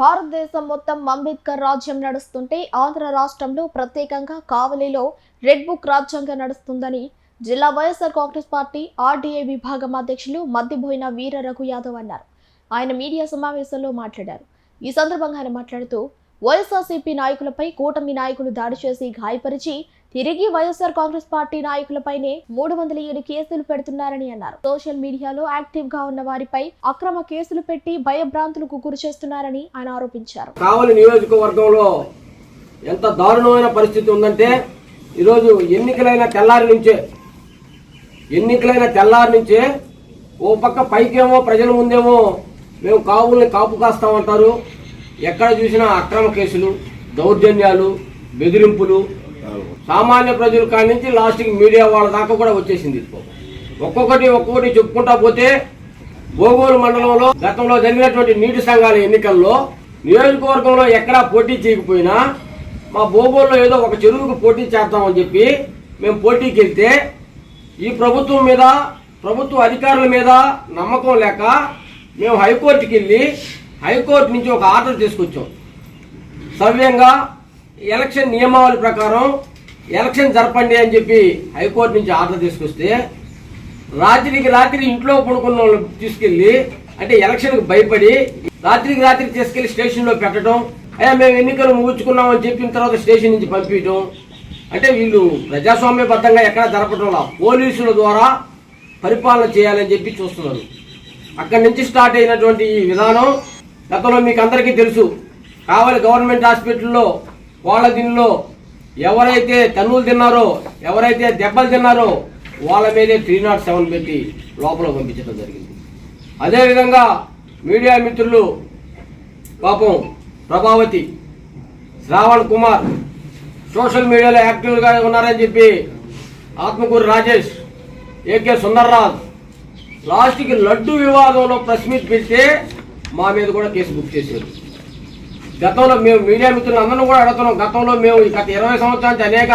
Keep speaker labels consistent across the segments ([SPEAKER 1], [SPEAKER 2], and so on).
[SPEAKER 1] భారతదేశం మొత్తం అంబేద్కర్ రాజ్యం నడుస్తుంటే ఆంధ్ర రాష్ట్రంలో ప్రత్యేకంగా కావలిలో రెడ్ బుక్ రాజ్యాంగం నడుస్తుందని జిల్లా వైఎస్ఆర్ కాంగ్రెస్ పార్టీ ఆర్డీఏ విభాగం అధ్యక్షులు మద్దిబోయిన వీర రఘు యాదవ్ అన్నారు. ఆయన మీడియా సమావేశంలో మాట్లాడారు. ఈ సందర్భంగా ఆయన మాట్లాడుతూ వైఎస్ఆర్సీపీ నాయకులపై కూటమి నాయకులు దాడి చేసి గాయపరిచి తిరిగి వైఎస్ఆర్ కాంగ్రెస్ పార్టీ నాయకులపైనే మూడు వందల ఏడు కేసులు పెడుతున్నారని అన్నారు. సోషల్ మీడియాలో యాక్టివ్గా ఉన్న వారిపై అక్రమ కేసులు పెట్టి భయభ్రాంతులకు గురి చేస్తున్నారని ఆయన ఆరోపించారు.
[SPEAKER 2] కావలి నియోజకవర్గంలో ఎంత దారుణమైన పరిస్థితి ఉందంటే ఈరోజు ఎన్నికలైన తెల్లారి నుంచే ఎన్నికలైన తెల్లారి నుంచే ఓ పక్క పైకేమో ప్రజల ముందేమో మేము కావుల్ని కాపు కాస్తామంటారు. ఎక్కడ చూసినా అక్రమ కేసులు దౌర్జన్యాలు బెదిరింపులు సామాన్య ప్రజల కాడి నుంచి లాస్ట్కి మీడియా వాళ్ళ దాకా కూడా వచ్చేసింది ఒక్కొక్కటి ఒక్కొక్కటి చెప్పుకుంటా పోతే బోగోలు మండలంలో గతంలో జరిగినటువంటి నీటి సంఘాల ఎన్నికల్లో నియోజకవర్గంలో ఎక్కడా పోటీ చేయకపోయినా మా బోగోల్లో ఏదో ఒక చెరువుకు పోటీ చేద్దామని చెప్పి మేము పోటీకి వెళ్తే ఈ ప్రభుత్వం మీద ప్రభుత్వ అధికారుల మీద నమ్మకం లేక మేము హైకోర్టుకి వెళ్ళి హైకోర్టు నుంచి ఒక ఆర్డర్ తీసుకొచ్చాం. సవ్యంగా ఎలక్షన్ నియమావళి ప్రకారం ఎలక్షన్ జరపండి అని చెప్పి హైకోర్టు నుంచి ఆర్డర్ తీసుకొస్తే రాత్రికి రాత్రి ఇంట్లో పడుకున్న వాళ్ళని తీసుకెళ్ళి అంటే ఎలక్షన్కి భయపడి రాత్రికి రాత్రి తీసుకెళ్ళి స్టేషన్లో పెట్టడం అయ్యా మేము ఎన్నికలు ముగించుకున్నామని చెప్పిన తర్వాత స్టేషన్ నుంచి పంపించడం. అంటే వీళ్ళు ప్రజాస్వామ్యబద్ధంగా ఎక్కడ జరపడం పోలీసుల ద్వారా పరిపాలన చేయాలని చెప్పి చూస్తున్నారు. అక్కడి నుంచి స్టార్ట్ అయినటువంటి ఈ విధానం గతంలో మీకు అందరికీ తెలుసు. కావాలి గవర్నమెంట్ హాస్పిటల్లో కోళ్ళ దీనిలో ఎవరైతే తన్నులు తిన్నారో ఎవరైతే దెబ్బలు తిన్నారో వాళ్ళ మీదే త్రీ నాట్ సెవెన్ పెట్టి లోపల పంపించడం జరిగింది. అదేవిధంగా మీడియా మిత్రులు పాపం ప్రభావతి శ్రావణ్ కుమార్ సోషల్ మీడియాలో యాక్టివ్గా ఉన్నారని చెప్పి ఆత్మకూరు రాజేష్ ఏకే సుందర్రాజ్ లాస్ట్కి లడ్డు వివాదంలో ప్రెస్ మీట్ పెడితే మా మీద కూడా కేసు బుక్ చేశారు. గతంలో మేము మీడియా మిత్రులు అందరం కూడా అడుగుతున్నాం. గతంలో మేము గత ఇరవై సంవత్సరానికి అనేక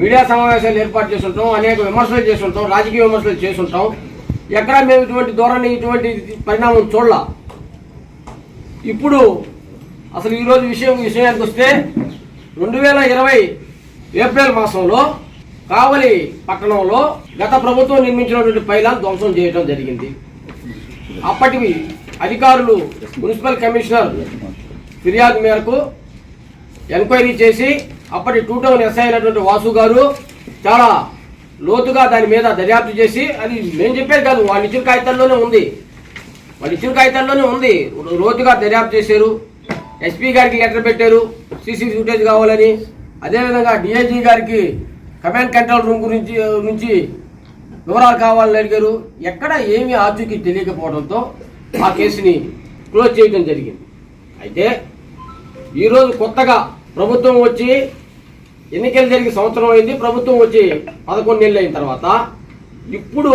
[SPEAKER 2] మీడియా సమావేశాలు ఏర్పాటు చేస్తుంటాం అనేక విమర్శలు చేస్తుంటాం రాజకీయ విమర్శలు చేస్తుంటాం. ఎక్కడ మేము ఇటువంటి ధోరణి ఇటువంటి పరిణామం చూడాల. ఇప్పుడు అసలు ఈరోజు విషయం విషయానికి వస్తే రెండు వేల ఇరవై ఏప్రిల్ మాసంలో కావలి పట్టణంలో గత ప్రభుత్వం నిర్మించినటువంటి పైలాన్ ధ్వంసం చేయడం జరిగింది. అప్పటివి అధికారులు మున్సిపల్ కమిషనర్ ఫిర్యాదు మేరకు ఎంక్వైరీ చేసి అప్పటి టూ టౌన్ ఎస్ఐ అయినటువంటి వాసు గారు చాలా లోతుగా దాని మీద దర్యాప్తు చేసి అది మేము చెప్పేది కాదు వాళ్ళు ఇచ్చిన కాగితాల్లోనే ఉంది. వాళ్ళు ఇచ్చిన కాగితాల్లోనే ఉంది. లోతుగా దర్యాప్తు చేశారు. ఎస్పీ గారికి లెటర్ పెట్టారు. సీసీ ఫుటేజ్ కావాలని. అదేవిధంగా డిఐజీ గారికి కమాండ్ కంట్రోల్ రూమ్ గురించి నుంచి వివరాలు కావాలని అడిగారు. ఎక్కడ ఏమీ ఆచూకీ తెలియకపోవడంతో ఆ కేసుని క్లోజ్ చేయడం జరిగింది. అయితే ఈరోజు కొత్తగా ప్రభుత్వం వచ్చి ఎన్నికలు జరిగి సంవత్సరం అయింది. ప్రభుత్వం వచ్చి పదకొండు నెలలు అయిన తర్వాత ఇప్పుడు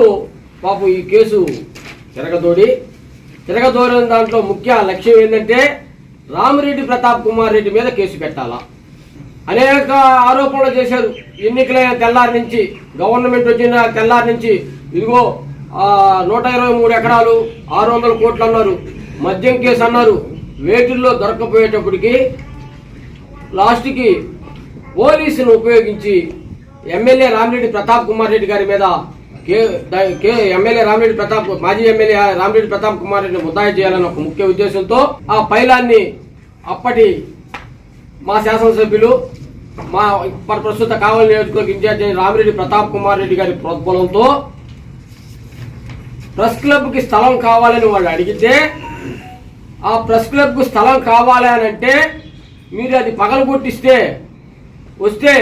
[SPEAKER 2] పాపం ఈ కేసు తిరగదోడి. తిరగదోడిన దాంట్లో ముఖ్య లక్ష్యం ఏంటంటే రామిరెడ్డి ప్రతాప్ కుమార్ రెడ్డి మీద కేసు పెట్టాలా. అనేక ఆరోపణలు చేశారు. ఎన్నికలైన తెల్లారి నుంచి గవర్నమెంట్ వచ్చిన తెల్లారి నుంచి ఇదిగో నూట ఇరవై మూడు ఎకరాలు ఆరు వందల కోట్లు అన్నారు. మద్యం కేసు అన్నారు. వేటిల్లో దొరకపోయేటప్పటికి లాస్ట్కి పోలీసులు ఉపయోగించి ఎమ్మెల్యే రామిరెడ్డి ప్రతాప్ కుమార్ రెడ్డి గారి మీద K K MLA Ramireddy Pratap మాజీ ఎమ్మెల్యే రామిరెడ్డి ప్రతాప్ కుమార్ రెడ్డిని ముద్దాయి చేయాలని ఒక ముఖ్య ఉద్దేశంతో ఆ పైలాన్ని అప్పటి మా శాసనసభ్యులు మా ప్రస్తుత కావలి నియోజకవర్గ ఇన్ఛార్జ్ అయిన రామిరెడ్డి ప్రతాప్ కుమార్ రెడ్డి గారి ప్రోద్బలంతో ప్రెస్ క్లబ్కి స్థలం కావాలని వాళ్ళు అడిగితే ఆ ప్రెస్ క్లబ్కు స్థలం కావాలి అని అంటే మీరు అది పగలగొట్టిస్తే వస్తే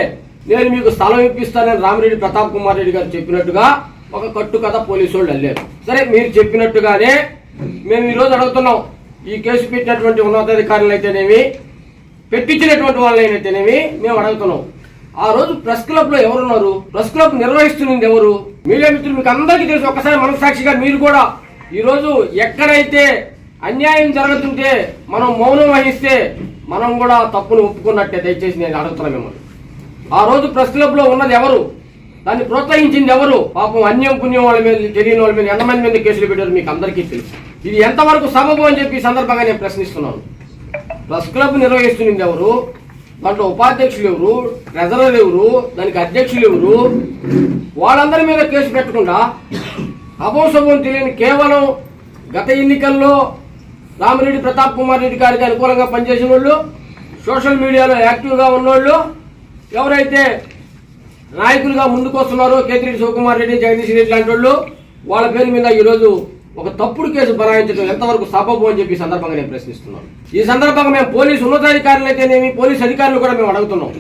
[SPEAKER 2] నేను మీకు స్థలం ఇప్పిస్తానని రామిరెడ్డి ప్రతాప్ కుమార్ రెడ్డి గారు చెప్పినట్టుగా ఒక కట్టు కథ పోలీసు వాళ్ళు వెళ్ళారు సరే మీరు చెప్పినట్టుగానే మేము ఈరోజు అడుగుతున్నాం ఈ కేసు పెట్టినటువంటి ఉన్నతాధికారులు అయితేనేమి పెట్టించినటువంటి వాళ్ళైనైతేనేమి మేము అడుగుతున్నాం. ఆ రోజు ప్రెస్ క్లబ్లో ఎవరున్నారు? ప్రెస్ క్లబ్ నిర్వహిస్తున్నది ఎవరు? మీడియా మిత్రులు మీకు అందరికీ తెలుసు ఒకసారి మనసాక్షిగా మీరు కూడా ఈరోజు ఎక్కడైతే అన్యాయం జరుగుతుంటే మనం మౌనం వహిస్తే మనం కూడా తప్పును ఒప్పుకున్నట్టే దయచేసి నేను అడుగుతున్నా మిమ్మల్ని. ఆ రోజు ప్రెస్ క్లబ్లో ఉన్నది ఎవరు? దాన్ని ప్రోత్సహించింది ఎవరు? పాపం అన్యం పుణ్యం వాళ్ళ మీద తెలియని వాళ్ళ మీద ఎంతమంది మీద కేసులు పెట్టారు మీకు అందరికీ తెలుసు. ఇది ఎంతవరకు సబబు అని చెప్పి సందర్భంగా నేను ప్రశ్నిస్తున్నాను. ప్రెస్ క్లబ్ నిర్వహిస్తున్నది ఎవరు? దాంట్లో ఉపాధ్యక్షులు ఎవరు? ట్రెజరర్ ఎవరు? దానికి అధ్యక్షులు ఎవరు? వాళ్ళందరి మీద కేసు పెట్టకుండా అపోసభం తెలియని కేవలం గత ఎన్నికల్లో రామిరెడ్డి ప్రతాప్ కుమార్ రెడ్డి గారికి అనుకూలంగా పనిచేసిన వాళ్ళు సోషల్ మీడియాలో యాక్టివ్గా ఉన్నోళ్ళు ఎవరైతే నాయకులుగా ముందుకు వస్తున్నారో కేతిరెడ్డి శివకుమార్ రెడ్డి జగదీష్ రెడ్డి లాంటి వాళ్ళు వాళ్ళ పేరు మీద ఈరోజు ఒక తప్పుడు కేసు బనాయించడం ఎంతవరకు సబబు అని చెప్పి ఈ సందర్భంగా నేను ప్రశ్నిస్తున్నాను. ఈ సందర్భంగా మేము పోలీసు ఉన్నతాధికారులు అయితేనేమి పోలీసు అధికారులు కూడా మేము అడుగుతున్నాం.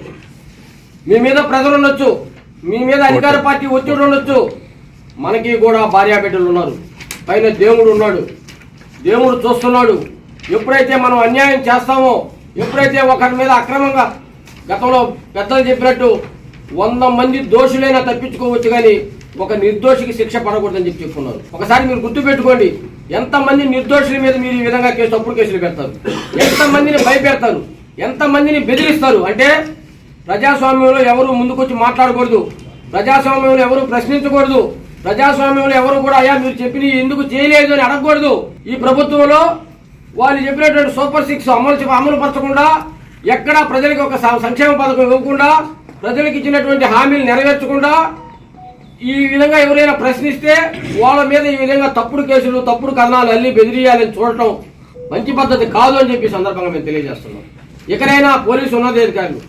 [SPEAKER 2] మీ మీద ప్రజలు ఉండొచ్చు మీ మీద అధికార పార్టీ ఒత్తిడి ఉండొచ్చు మనకి కూడా భార్యా బిడ్డలు ఉన్నారు పైన దేవుడు ఉన్నాడు. దేవుడు చూస్తున్నాడు. ఎప్పుడైతే మనం అన్యాయం చేస్తామో ఎప్పుడైతే ఒకరి మీద అక్రమంగా గతంలో పెద్దలు చెప్పినట్టు వంద మంది దోషులైనా తప్పించుకోవచ్చు కానీ ఒక నిర్దోషికి శిక్ష పడకూడదని చెప్పి చెప్పుకున్నారు. ఒకసారి మీరు గుర్తుపెట్టుకోండి. ఎంతమంది నిర్దోషుల మీద మీరు ఈ విధంగా కేసు అప్పుడు కేసులు పెడతారు? ఎంతమందిని భయపెడతారు? ఎంతమందిని బెదిరిస్తారు? అంటే ప్రజాస్వామ్యంలో ఎవరు ముందుకొచ్చి మాట్లాడకూడదు. ప్రజాస్వామ్యంలో ఎవరు ప్రశ్నించకూడదు. ప్రజాస్వామ్యంలో ఎవరు కూడా అయ్యా మీరు చెప్పిన ఎందుకు చేయలేదు అని అడగకూడదు. ఈ ప్రభుత్వంలో వాళ్ళు చెప్పినటువంటి సూపర్ సిక్స్ అమలు అమలు పరచకుండా ఎక్కడా ప్రజలకు ఒక సంక్షేమ పథకం ఇవ్వకుండా ప్రజలకు ఇచ్చినటువంటి హామీలు నెరవేర్చకుండా ఈ విధంగా ఎవరైనా ప్రశ్నిస్తే వాళ్ళ మీద ఈ విధంగా తప్పుడు కేసులు తప్పుడు కథనాలు అల్లి బెదిరియాలని చూడటం మంచి పద్ధతి కాదు అని చెప్పి సందర్భంగా మేము తెలియజేస్తున్నాం. ఎక్కడైనా పోలీసు ఉన్నతాధికారులు